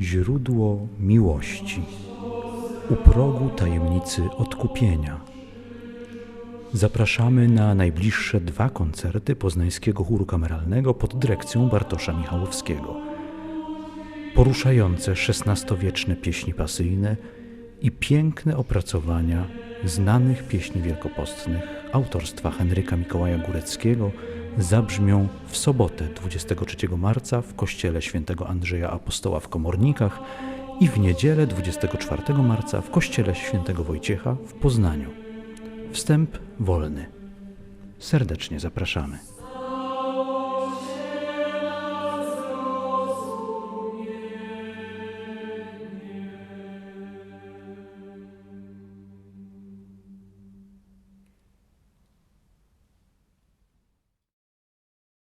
źródło miłości, u progu tajemnicy odkupienia. Zapraszamy na najbliższe dwa koncerty poznańskiego chóru kameralnego pod dyrekcją Bartosza Michałowskiego. Poruszające XVI-wieczne pieśni pasyjne i piękne opracowania znanych pieśni wielkopostnych autorstwa Henryka Mikołaja Góreckiego zabrzmią w sobotę 23 marca w kościele świętego Andrzeja Apostoła w Komornikach i w niedzielę 24 marca w kościele świętego Wojciecha w Poznaniu. Wstęp wolny. Serdecznie zapraszamy.